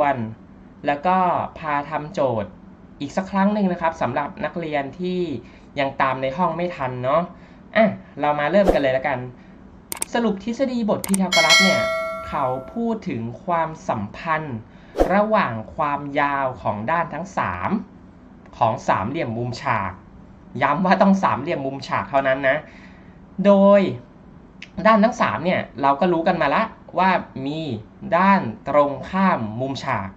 วน แล้วก็พาทำโจทย์อีกสักครั้งหนึ่งนะครับสำหรับนักเรียนที่ยังตามในห้องไม่ทันเนาะอะเรามาเริ่มกันเลยแล้วกัน สรุปทฤษฎีบทพีทาโกรัสเนี่ยเขาพูดถึงความสัมพันธ์ ระหว่างความยาวของด้านทั้ง 3 ของสามเหลี่ยมมุมฉาก ย้ำว่าต้องสามเหลี่ยมมุมฉากเท่านั้นนะ โดยด้านทั้ง3เนี่ยเราก็รู้กันมาละ ว่ามีด้านตรงข้ามมุมฉาก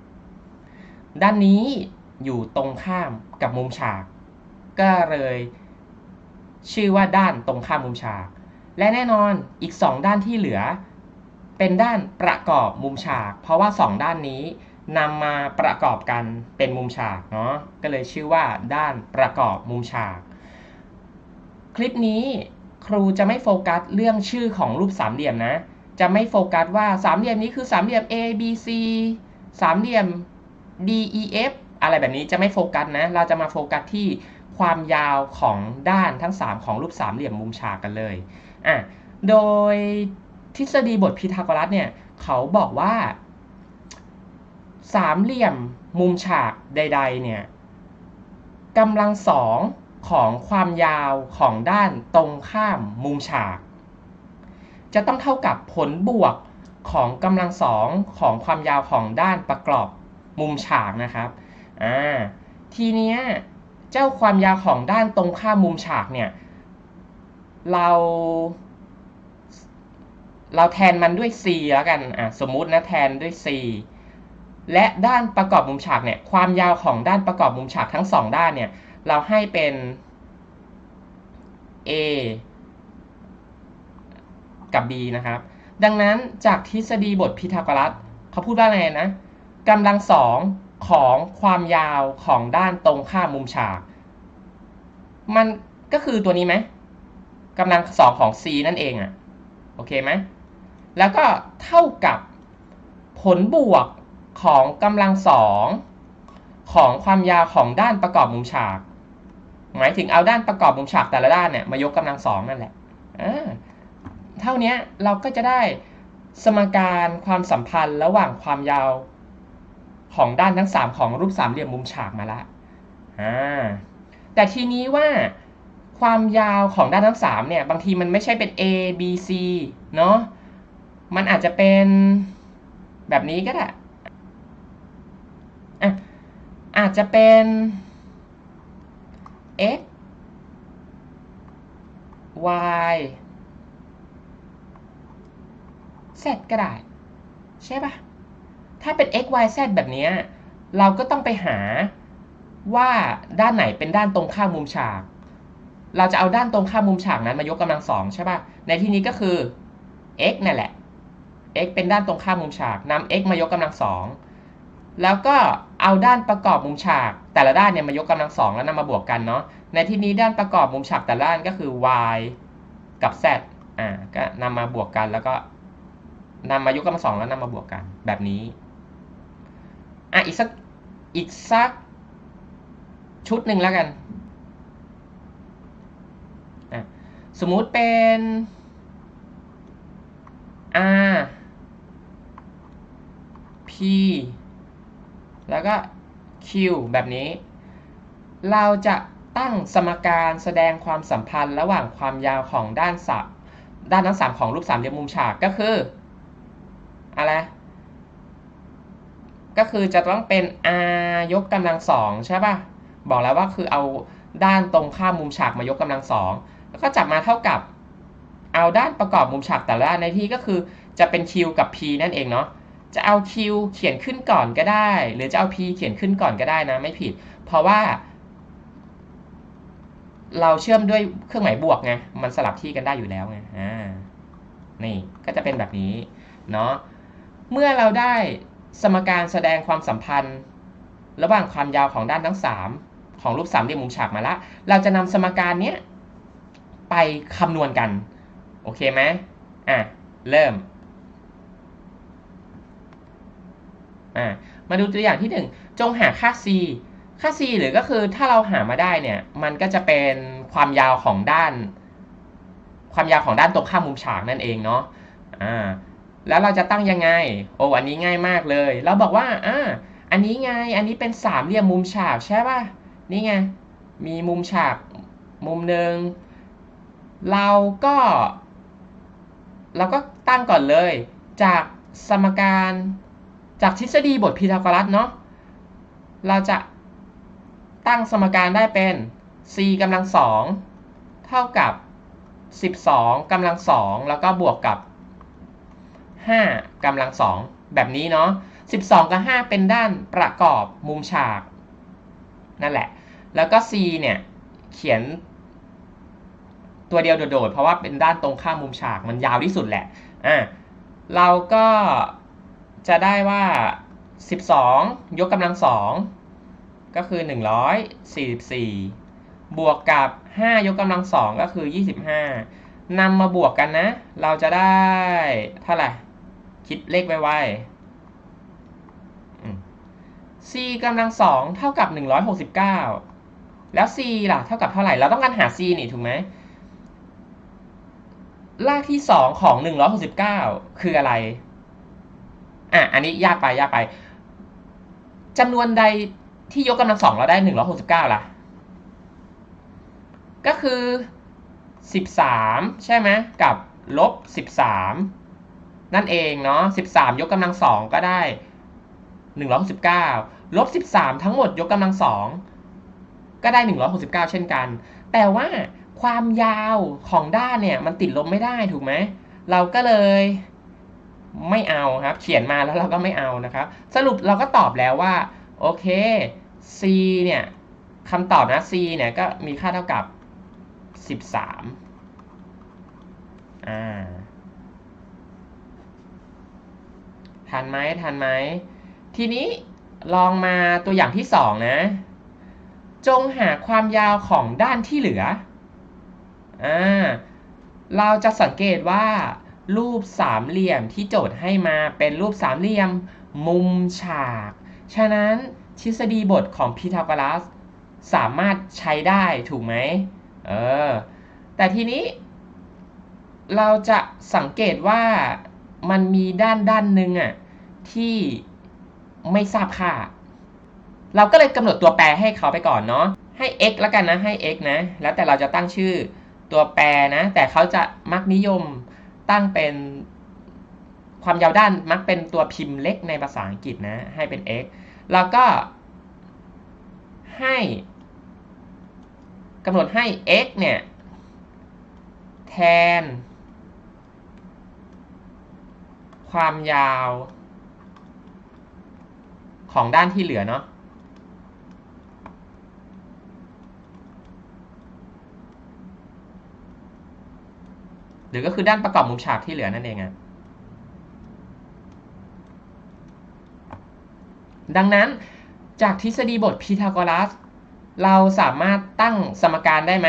ด้านนี้อยู่ตรงข้ามกับมุมฉาก ก็เลย ชื่อว่าด้านตรงข้ามมุมฉาก และแน่นอนอีก 2 ด้านที่เหลือ เป็นด้านประกอบมุมฉาก เพราะว่า 2 ด้านนี้นำมาประกอบกันเป็นมุมฉากเนาะก็เลยชื่อว่าด้านประกอบมุมฉาก คลิปนี้ครูจะไม่โฟกัสเรื่องชื่อของรูปสามเหลี่ยมนะ จะไม่โฟกัสว่าสามเหลี่ยมนี้คือสามเหลี่ยม A B C สามเหลี่ยม D E F อะไรแบบนี้จะไม่โฟกัสนะ เราจะมาโฟกัสที่ความยาวของด้านทั้ง 3 ของรูปสามเหลี่ยมมุมฉากกันเลยอะโดยทฤษฎีบทพีทาโกรัสเนี่ย เขาบอกว่าสามเหลี่ยมมุมฉากใด ๆ เนี่ยกำลังสองของความยาวของด้านตรงข้ามมุมฉาก จะต้องเท่ากับผลบวกของกำลังสองของความยาวของด้านประกอบมุมฉากนะครับอ่าทีเนี้ยเจ้าความยาวของด้านตรงข้ามมุมฉากเนี่ยเราเราแทนมันด้วย c แล้วกันอะสมมุตินะแทนด้วย c และด้านประกอบมุมฉากเนี่ยความยาวของด้านประกอบมุมฉากทั้งสองด้านเนี่ยเราให้เป็น a กับ b นะครับ ดังนั้นจากทฤษฎีบทพีทาโกรัสเขาพูดว่าอะไรนะกำลังสองของความยาวของด้านตรงข้ามมุมฉาก มันก็คือตัวนี้ไหมกำลังสองของ c นั่นเองอะ่ะโอเคไหมแล้วก็เท่ากับผลบวกของกำลังสองของความยาวของด้านประกอบมุมฉาก หมายถึงเอาด้านประกอบมุมฉากแต่ละด้านเนี่ยมายกกำลังสองนั่นแหละ เท่านี้เราก็จะได้สมการความสัมพันธ์ระหว่างความยาวของด้านทั้ง 3 ของรูปสามเหลี่ยมมุมฉากมาละแต่ทีนี้ว่าความยาวของด้านทั้ง 3 เนี่ย บางทีมันไม่ใช่เป็น A B C เนาะมันอาจจะเป็นแบบนี้ก็ได้อะอาจจะเป็น x y z ก็ได้ ใช่ปะถ้าเป็น x y z แบบนี้เราก็ต้องไปหาว่าด้านไหนเป็นด้านตรงข้ามมุมฉาก เราจะเอาด้านตรงข้ามมุมฉากนั้นมายกกำลังสองใช่ปะในที่นี้ก็คือ x นั่นแหละ x เป็นด้านตรงข้ามมุมฉากนำ x มายกกำลังสองแล้วก็เอาด้านประกอบมุมฉาก แต่ละด้านเนี่ยมายกกำลังสองแล้วนำมาบวกกันเนาะ ในที่นี้ด้านประกอบมุมฉากแต่ละด้านก็คือ y กับ z อ่า ก็นำมาบวกกันแล้วก็ นำมายกกำลังสองแล้วนำมาบวกกันแบบนี้อะอีกสักอีกสักชุดหนึ่งแล้วกันอะสมมุติเป็น r p แล้วก็ q แบบนี้ เราจะตั้งสมการแสดงความสัมพันธ์ระหว่างความยาวของด้านสับด้านทั้งสามของรูปสามเหลี่ยมมุมฉากก็คือ อะไร ก็คือจะต้องเป็น r ยกกำลังสองใช่ป่ะ บอกแล้วว่าคือเอาด้านตรงข้ามมุมฉากมายกกำลังสองแล้วก็จับมาเท่ากับ เอาด้านประกอบมุมฉากแต่ละด้านในที่ก็คือจะเป็น q กับ p นั่นเองเนาะจะเอา q เขียนขึ้นก่อนก็ได้ หรือจะเอา p เขียนขึ้นก่อนก็ได้นะไม่ผิด เพราะว่า เราเชื่อมด้วยเครื่องหมายบวกไงมันสลับที่กันได้อยู่แล้วไงอ่านี่ก็จะเป็นแบบนี้เนาะ เมื่อเราได้สมการแสดงความสัมพันธ์ ระหว่างความยาวของด้านทั้ง 3 ของรูปสามเหลี่ยมมุมฉากมาละ เราจะนำสมการนี้ไปคำนวณกัน โอเคไหมอะ เริ่มอ่ามาดูตัวอย่างที่ 1 จงหาค่า c ค่า c หรือก็คือถ้าเราหามาได้เนี่ย มันก็จะเป็นความยาวของด้าน ความยาวของด้านตรงข้ามมุมฉากนั่นเองเนาะอ่า แล้วเราจะตั้งยังไง โอ้อันนี้ง่ายมากเลย เราบอกว่าอ่าอันนี้ไง อันนี้เป็นสามเหลี่ยมมุมฉากใช่ป่ะ นี่ไง มีมุมฉากมุมหนึ่ง เราก็ เราก็ตั้งก่อนเลย จากสมการจากทฤษฎีบทพีทาโกรัสเนาะ เราจะตั้งสมการได้เป็น c กำลังสองเท่ากับ 12กำลังสองแล้วก็บวกกับ 5กำลังสองแบบนี้เนาะ12 กับ 5 เป็นด้านประกอบมุมฉาก นั่นแหละ แล้วก็ c เนี่ย เขียนตัวเดียวโดดๆ เพราะว่าเป็นด้านตรงข้ามมุมฉากมันยาวที่สุดแหละอะเราก็จะได้ว่า 12 ยกกำลังสองก็คือ 144 บวกกับ 5 ยกกำลังสองก็คือ 25นำมาบวกกันนะ เราจะได้เท่าไหร่ คิดเลขไวๆ c กำลังสองเท่ากับ169แล้ว c ล่ะเท่ากับเท่าไหร่ เราต้องการหา c นี่ถูกไหมรากที่2ของ169คืออะไร อะ อันนี้ยากไปยากไปจำนวนใดที่ยกกำลังสองเราได้169ล่ะ ก็คือ13ใช่ไหมกับลบ13 นั่นเองเนาะ13 ยกกำลังสองก็ได้ 169ลบ13 ทั้งหมดยกกำลังสองก็ได้ 169 เช่นกัน แต่ว่าความยาวของด้านเนี่ยมันติดลบไม่ได้ถูกไหม เราก็เลยไม่เอาครับ เขียนมาแล้วเราก็ไม่เอานะครับ สรุปเราก็ตอบแล้วว่า โอเค c เนี่ยคำตอบนะ c เนี่ยก็มีค่าเท่ากับ 13อ่า ทันไหมทันไหมทีนี้ลองมาตัวอย่างที่สองนะ จงหาความยาวของด้านที่เหลืออ่าเราจะสังเกตว่า รูปสามเหลี่ยมที่โจทย์ให้มาเป็นรูปสามเหลี่ยม มุมฉาก ฉะนั้นทฤษฎีบทของพีทาโกรัสสามารถใช้ได้ถูกไหมเออแต่ทีนี้ เราจะสังเกตว่ามันมีด้านด้านหนึ่งอะ ที่ไม่ทราบค่า เราก็เลยกำหนดตัวแปรให้เขาไปก่อนเนาะให้ x แล้วกันนะให้ x นะ แล้วแต่เราจะตั้งชื่อตัวแปรนะ แต่เขาจะมักนิยมตั้งเป็นความยาวด้านมักเป็นตัวพิมพ์เล็กในภาษาอังกฤษนะ ให้เป็น x แล้วก็ให้กำหนดให้ x เนี่ย แทน ความยาว ของด้านที่เหลือเนาะหรือก็คือด้านประกอบมุมฉากที่เหลือนั่นเองอะดังนั้นจากทฤษฎีบทพีทาโกรัส เราสามารถตั้งสมการได้ไหม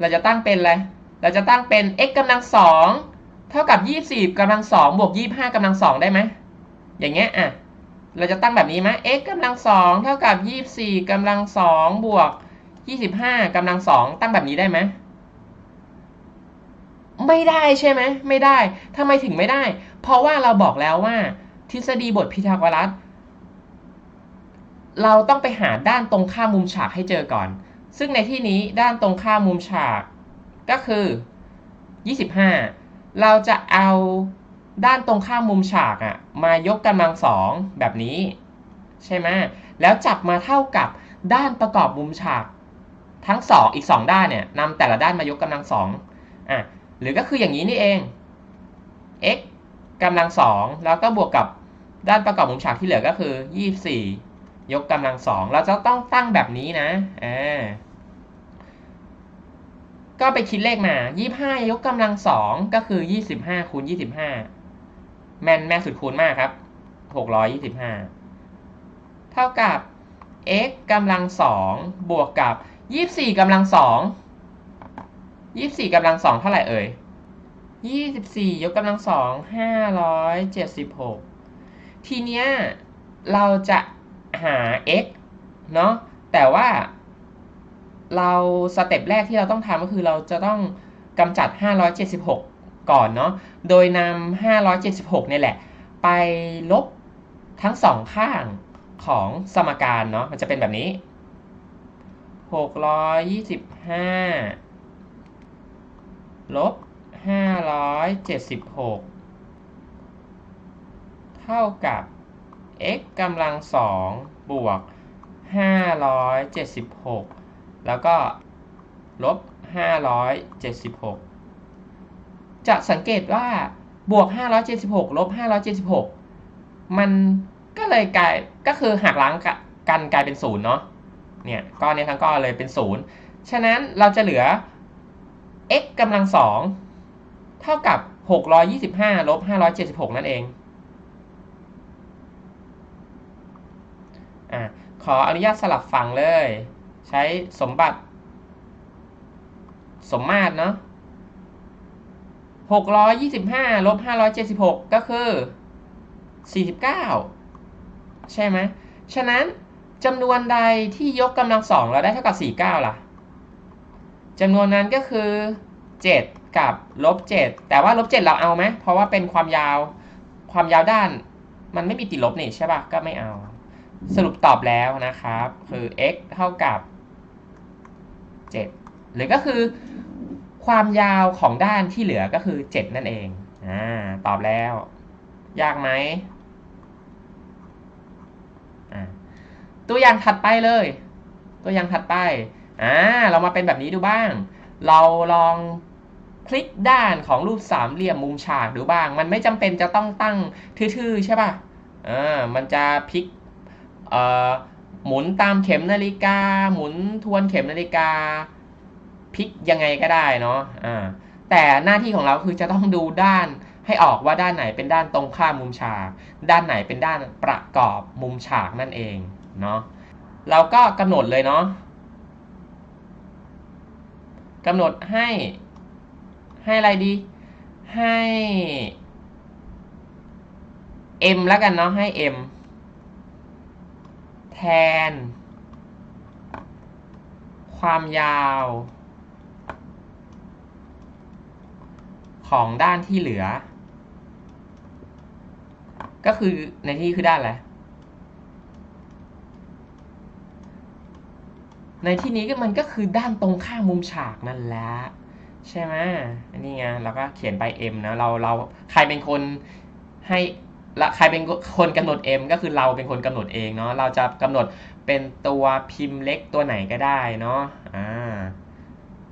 เราจะตั้งเป็นอะไร เราจะตั้งเป็น x กำลังสองเท่ากับ 24กำลังสองบวก 25กำลังสองได้ไหม อย่างเงี้ยอะ เราจะตั้งแบบนี้ไหม x กำลังสองเท่ากับ 24กำลังสองบวก 25กำลังสองตั้งแบบนี้ได้ไหมไม่ได้ใช่ไหมไม่ได้ทำไมถึงไม่ได้ เพราะว่าเราบอกแล้วว่า ทฤษฎีบทพีทาโกรัส เราต้องไปหาด้านตรงข้ามมุมฉากให้เจอก่อน ซึ่งในที่นี้ด้านตรงข้ามมุมฉากก็คือ 25 เราจะเอา ด้านตรงข้ามมุมฉากอะมายกกำลังสองแบบนี้ ใช่ไหมแล้วจับมาเท่ากับด้านประกอบมุมฉาก ทั้งสองอีก2ด้านเนี่ยนำแต่ละด้านมายกกำลังสองอะหรือก็คืออย่างนี้นี่เอง x กำลังสองแล้วก็บวกกับด้านประกอบมุมฉากที่เหลือก็คือ 24 ยกกำลังสองเราจะต้องตั้งแบบนี้นะอ่าก็ไปคิดเลขมา 25 ยกกำลังสองก็คือ 25คูณ25 แม่นแม่สุดคูณมากครับ625เท่ากับ x กำลังสองบวกกับ24กำลังสอง24กำลังสองเท่าไหร่เอ่ย24ยกกำลังสอง576ทีเนี้ยเราจะหา x เนาะแต่ว่า เราสเต็ปแรกที่เราต้องทำก็คือเราจะต้องกำจัด 576 ก่อนเนาะ โดยนำ576เนี่ยแหละ ไปลบทั้งสองข้างของสมการเนาะ มันจะเป็นแบบนี้ 625 ลบ 576 เท่ากับ x กำลังสองบวก 576 แล้วก็ลบ 576 จะสังเกตว่าบวก 576ลบ576 มันก็เลยกลายก็คือหักล้างกันกลายเป็นศูนย์เนาะเนี่ยก้อนนี้ทั้งก้อนเลยเป็นศูนย์ฉะนั้นเราจะเหลือ x กำลังสองเท่ากับ 625ลบ576 นั่นเองอขออนุญาตสลับฝั่งเลย ใช้สมบัติ สมมาตรเนาะ 625ลบ576ก็คือ49ใช่ไหมฉะนั้นจำนวนใดที่ยกกำลังสองเราได้เท่ากับ49ล่ะจำนวนนั้นก็คือ7กับลบ7แต่ว่าลบ7เราเอาไหมเพราะว่าเป็นความยาวความยาวด้านมันไม่มีติดลบนี่ใช่ป่ะก็ไม่เอา สรุปตอบแล้วนะครับ คือ x เท่ากับ 7 หรือก็คือ ความยาวของด้านที่เหลือก็คือ7นั่นเองอ่าตอบแล้ว ยากไหมตัวอย่างถัดไปเลย ตัวอย่างถัดไปอ่าเรามาเป็นแบบนี้ดูบ้าง เราลองคลิกด้านของรูปสามเหลี่ยมมุมฉากดูบ้าง มันไม่จำเป็นจะต้องตั้งทื่อๆใช่ป่ะอ่ามันจะพลิกเอ่อหมุนตามเข็มนาฬิกา หมุนทวนเข็มนาฬิกา พลิกยังไงก็ได้เนาะอ่าแต่หน้าที่ของเราคือจะต้องดูด้านให้ออกว่าด้านไหนเป็นด้านตรงข้ามมุมฉาก ด้านไหนเป็นด้านประกอบมุมฉากนั่นเองเนาะเราก็กำหนดเลยเนาะกำหนดให้ ให้อะไรดี ให้ m แล้วกันเนาะให้ m แทน ความยาว ของด้านที่เหลือ ก็คือในที่คือด้านอะไร ในที่นี้ก็มันก็คือด้านตรงข้ามมุมฉากนั่นแหละใช่ไหมอันนี้ไงเราก็เขียนไป m นะเราเราใครเป็นคนให้ละใครเป็นคนกำหนด m ก็คือเราเป็นคนกำหนดเองเนาะเราจะกำหนดเป็นตัวพิมพ์เล็กตัวไหนก็ได้เนาะอ่า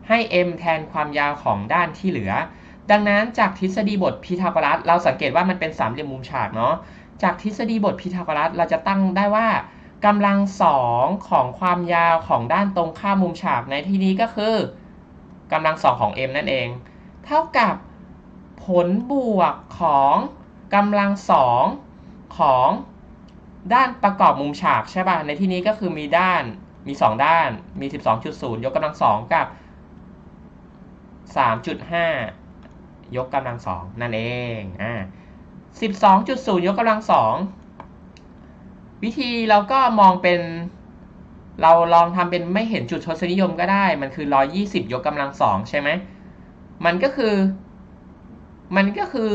ให้ m แทนความยาวของด้านที่เหลือ ดังนั้นจากทฤษฎีบทพีทาโกรัสเราสังเกตว่ามันเป็นสามเหลี่ยมมุมฉากเนาะจากทฤษฎีบทพีทาโกรัสเราจะตั้งได้ว่ากำลังสองของความยาวของด้านตรงข้ามมุมฉากในที่นี้ก็คือกำลังสองของ m นั่นเอง เท่ากับผลบวกของกำลังสองของด้านประกอบมุมฉากใช่ป่ะ ในที่นี้ก็คือมีด้านมี 2 ด้านมี 12.0 ยกกำลังสองกับ 3.5 ยกกำลังสองนั่นเองอ่า12.0ยกกำลังสองวิธีเราก็มองเป็น เราลองทำเป็นไม่เห็นจุดทศนิยมก็ได้ มันคือ120ยกกำลังสองใช่ไหมมันก็คือ มันก็คือ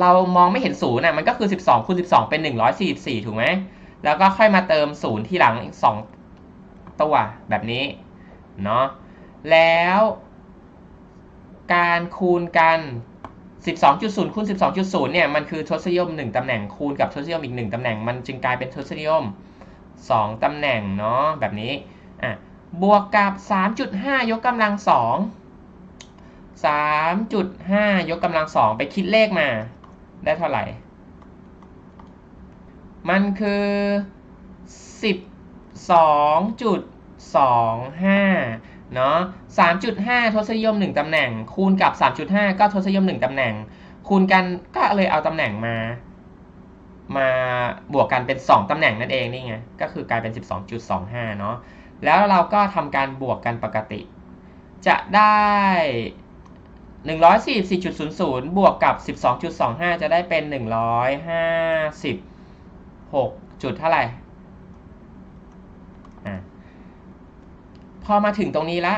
เรามองไม่เห็นศูนย์น่ะมันก็คือ12คูณ12เป็น144ถูกไหมแล้วก็ค่อยมาเติมศูนย์ที่หลังอีก2ตัวแบบนี้เนาะแล้ว การคูณกัน 12.0คูณ12.0เนี่ยมันคือทศนิยม 1ตำแหน่งคูณกับทศนิยมอีก 1ตำแหน่งมันจึงกลายเป็นทศนิยม 2ตำแหน่งเนาะแบบนี้อะบวกกับ 3.5 ยกกำลัง 2 3.5 ยกกำลัง 2 ไปคิดเลขมา ได้เท่าไหร่ มันคือ 12.25 เนาะ3.5 ทศนิยม 1ตำแหน่ง คูณกับ 3.5 ก็ทศนิยม 1ตำแหน่ง คูณกันก็เลยเอาตำแหน่งมา มาบวกกันเป็น 2ตำแหน่งนั่นเองนี่ไง ก็คือกลายเป็น 12.25 เนาะ แล้วเราก็ทำการบวกกันปกติ จะได้ 144.00 บวกกับ 12.25 จะได้เป็น 156จุดเท่าไหร่อะ พอมาถึงตรงนี้ละ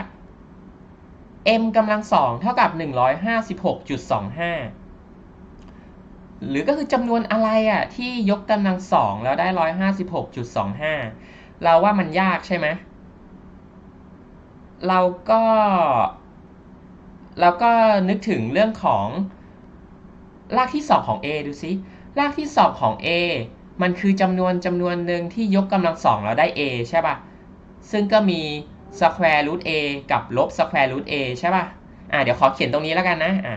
m กำลังสองเท่ากับ 156.25 หรือก็คือจำนวนอะไรอะที่ยกกำลังสองแล้วได้ 156.25 เราว่ามันยากใช่ไหมเราก็เราก็นึกถึงเรื่องของรากที่2ของ a ดูซิรากที่2ของ a มันคือจำนวนจำนวนหนึ่งที่ยกกำลังสองแล้วได้ a ใช่ป่ะซึ่งก็มี square root a กับลบ square root a ใช่ป่ะ อ่าเดี๋ยวขอเขียนตรงนี้แล้วกันนะ อ่า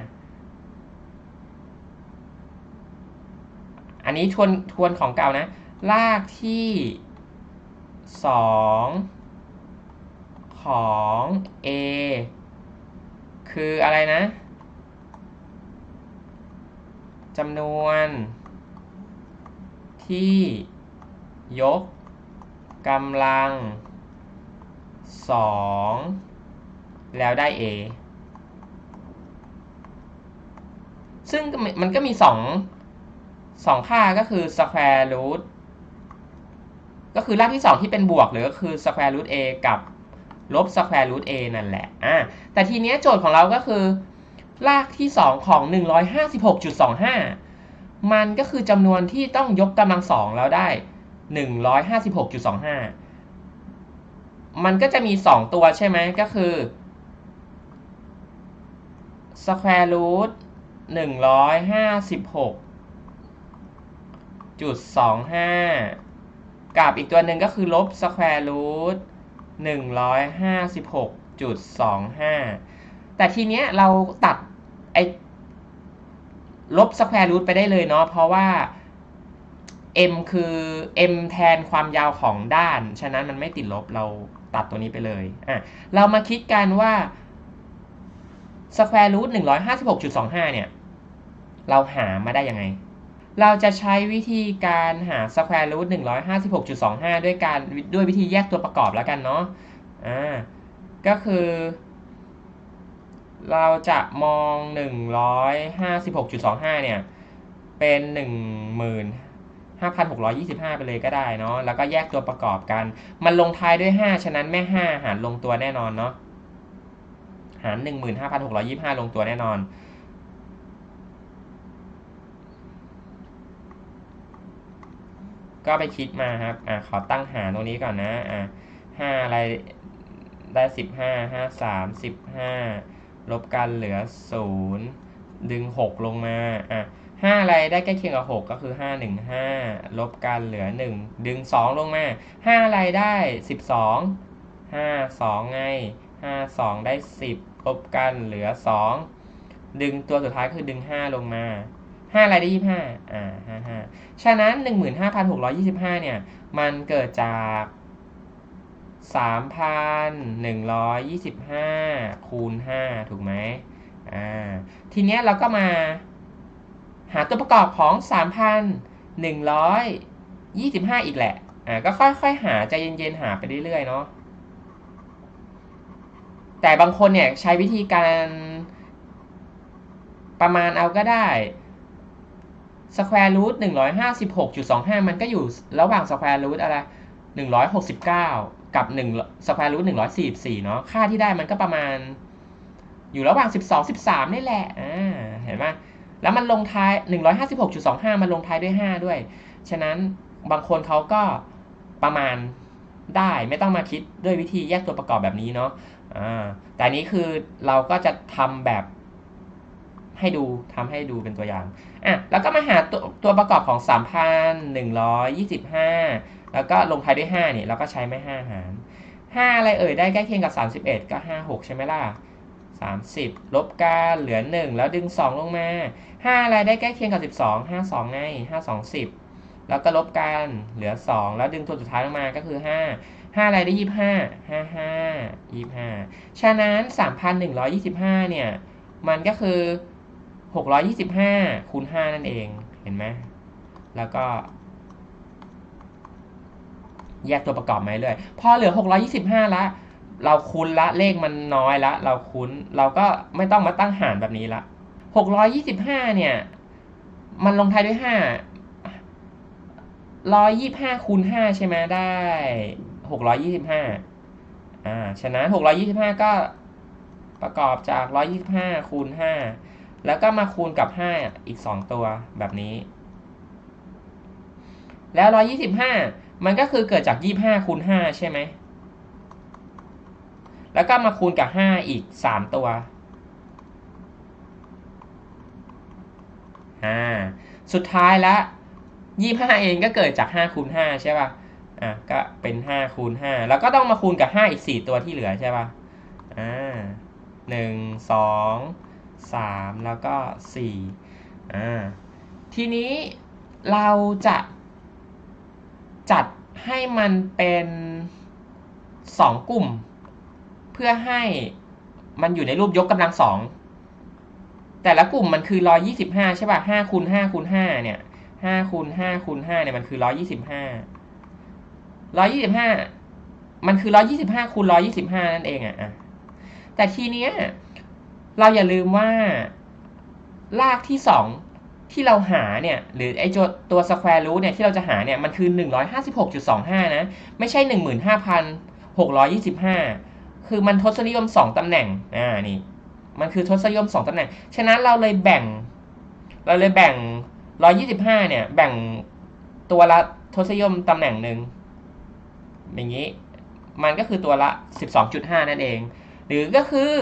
อันนี้ทวนทวนของเก่านะรากที่สองของ a คืออะไรนะจำนวนที่ยกกำลัง สองแล้วได้ a ซึ่งมันก็มีสองสองค่าก็คือ square root ก็คือรากที่ 2 ที่เป็นบวกหรือก็คือ square root a กับลบ square root a นั่นแหละอ่าแต่ทีเนี้ยโจทย์ของเราก็คือรากที่ 2 ของ 156.25 มันก็คือจำนวนที่ต้องยกกำลังสองแล้วได้ 156.25 มันก็จะมี 2 ตัวใช่ไหมก็คือ square root 156จุดสองห้ากับอีกตัวหนึ่งก็คือลบ square root หนึ่งร้อยห้าสิบหกจุดสองห้าแต่ทีเนี้ยเราตัดไอ้ลบ square root ไปได้เลยเนาะเพราะว่า m คือ m แทนความยาวของด้าน ฉะนั้นมันไม่ติดลบเรา ตัดตัวนี้ไปเลยอะเรามาคิดกันว่า square root 156.25เนี่ย เราหามาได้ยังไง เราจะใช้วิธีการหา square root 156.25ด้วยการด้วยวิธีแยกตัวประกอบแล้วกันเนาะอ่าก็คือ เราจะมอง156.25เนี่ย เป็น 5,625 ไปเลยก็ได้เนาะแล้วก็แยกตัวประกอบกัน มันลงท้ายด้วย 5 ฉะนั้นแม่ 5 หารลงตัวแน่นอนเนาะหาร 15,625 ลงตัวแน่นอนก็ไปคิดมาครับ อ่าขอตั้งหารตรงนี้ก่อนนะ อ่าห้าอะไรได้สิบห้าห้าสามสิบห้าลบกันเหลือศูนย์ดึงหกลงมา อะ ห้าอะไรได้ใกล้เคียงกับหกก็คือห้าหนึ่งห้าลบกันเหลือหนึ่งดึงสองลงมาห้าอะไรได้สิบสองห้าสองไงห้าสองได้สิบลบกันเหลือสองดึงตัวสุดท้ายคือดึงห้าลงมาห้าอะไรได้ยี่ห้าอ่าห้าห้าฉะนั้นหนึ่งหมื่นห้าพันหกร้อยี่สิบห้าเนี่ย มันเกิดจากสามพันหนึ่งร้อยยี่สิบห้าคูณห้าถูกไหมอ่า ทีเนี้ยเราก็มา หาตัวประกอบของสามพันหนึ่งร้อยยี่สิบห้าอีกแหละ อ่า ก็ค่อยๆ หาใจเย็นๆ หาไปเรื่อยๆ เนาะ แต่บางคนเนี่ยใช้วิธีการประมาณเอาก็ได้ square root 156.25 มันก็อยู่ระหว่าง square root อะไร 169 กับ1 square root 144 เนาะ ค่าที่ได้มันก็ประมาณ อยู่ระหว่าง 12 13 นี่แหละ อ่า เห็นไหม แล้วมันลงท้าย 156.25 มันลงท้ายด้วย 5 ด้วย ฉะนั้นบางคนเขาก็ประมาณได้ไม่ต้องมาคิดด้วยวิธีแยกตัวประกอบแบบนี้เนาะแต่นี้คือเราก็จะทำแบบให้ดูทำให้ดูเป็นตัวอย่างอะแล้วก็มาหาตัวตัวประกอบของ 3,125 แล้วก็ลงท้ายด้วย5เนี่ยเราก็ใช้ไม่5หาร 5 อะไรเอ่ยได้ใกล้เคียงกับ 31 ก็ 5 6 ใช่ไหมล่ะ 30 ลบกันเหลือ 1 แล้วดึง 2 ลงมา 5 อะไรได้ใกล้เคียงกับ 12 5 2ไง5 2 10 แล้วก็ลบกันเหลือ 2 แล้วดึงตัวสุดท้ายลงมาก็คือ 5 5 อะไรได้ 25 55 25 ฉะนั้น 3,125 เนี่ย มันก็คือ 625คูณ5นั่นเอง เห็นไหม แล้วก็ แยกตัวประกอบมาเรื่อย พอเหลือ 625 ละ เราคุ้นละเลขมันน้อยละ เราคุ้นเราก็ไม่ต้องมาตั้งหารแบบนี้ละหกร้อยยี่สิบห้าเนี่ย มันลงท้ายด้วยห้าร้อยยี่ห้าคูณห้าใช่ไหมได้หกร้อยยี่สิบห้าอ่าฉะนั้นหกร้อยยี่สิบห้าก็ประกอบจากร้อยยี่สิบห้าคูณห้าแล้วก็มาคูณกับห้าอีกสองตัวแบบนี้ แล้วร้อยยี่สิบห้ามันก็คือเกิดจากยี่ห้าคูณห้าใช่ไหม แล้วก็มาคูณกับ 5 อีก 3 ตัวอ่าสุดท้ายละ 25 เองก็เกิดจาก 5 คูณ 5 ใช่ป่ะอะก็เป็น 5 คูณ 5 แล้วก็ต้องมาคูณกับ 5 อีก 4 ตัวที่เหลือใช่ป่ะอ่าหนึ่งสองสามแล้วก็สี่อ่าทีนี้เราจะจัดให้มันเป็นสองกลุ่ม เพื่อให้มันอยู่ในรูปยกกำลังสองแต่ละกลุ่มมันคือร้อยี่สิบห้าใช่ป่ะห้าคูณห้าคูณห้าเนี่ยห้าคูณห้าคูณห้าเนี่ยมันคือร้อยี่สิบห้าร้อยี่สิบห้ามันคือร้อยี่สิบห้าคูณร้อยี่สิบห้านั่นเองอะ่ะแต่ทีเนี้ยเราอย่าลืมว่า รากที่สองที่เราหาเนี่ย หรือไอ้ตัวตัวสแควร์รูทเนี่ยที่เราจะหาเนี่ยมันคือ156.25นะ ไม่ใช่15,625 คือมันทศนิยม 2ตำแหน่งอ่านี่มันคือทศนิยม 2ตำแหน่ง ฉะนั้นเราเลยแบ่ง เราเลยแบ่ง 125 เนี่ย แบ่งตัวละทศนิยมตำแหน่งหนึ่งอย่างนี้ มันก็คือตัวละ 12.5 นั่นเอง หรือก็คือ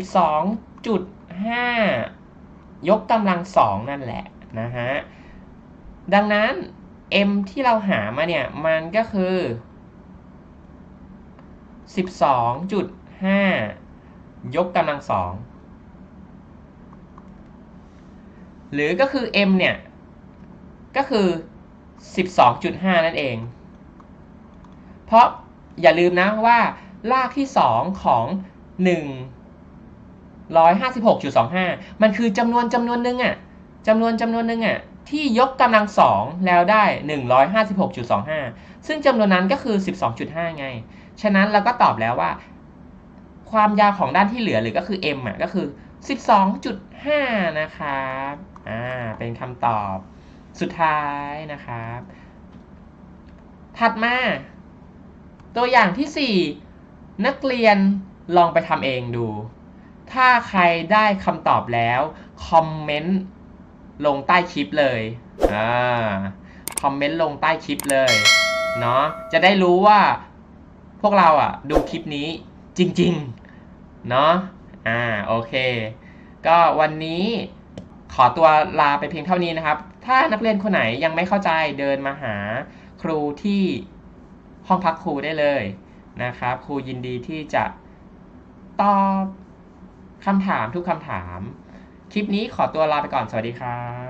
12.5 ยกกำลังสองนั่นแหละนะฮะ ดังนั้น m ที่เราหามาเนี่ย มันก็คือ 12.5 ยกกำลังสองหรือก็คือ m เนี่ย ก็คือ 12.5 นั่นเอง เพราะอย่าลืมนะว่า รากที่ 2 ของ1 156.25 มันคือจำนวนจำนวนหนึ่งอะจำนวนจำนวนหนึ่งอะที่ยกกำลังสองแล้วได้ 156.25 ซึ่งจำนวนนั้นก็คือ 12.5 ไง ฉะนั้นเราก็ตอบแล้วว่า ความยาวของด้านที่เหลือหรือก็คือ m อะก็คือ 12.5 นะครับอ่าเป็นคำตอบสุดท้ายนะครับ ถัดมา ตัวอย่างที่ 4 นักเรียนลองไปทำเองดู ถ้าใครได้คำตอบแล้ว คอมเมนต์ลงใต้คลิปเลยอ่าคอมเมนต์ลงใต้คลิปเลยเนาะจะได้รู้ว่า พวกเราอะดูคลิปนี้จริงๆ เนาะอ่าโอเค ก็วันนี้ขอตัวลาไปเพียงเท่านี้นะครับ ถ้านักเรียนคนไหนยังไม่เข้าใจเดินมาหาครูที่ห้องพักครูได้เลยนะครับ ครูยินดีที่จะตอบคำถามทุกคำถาม คลิปนี้ขอตัวลาไปก่อนสวัสดีครับ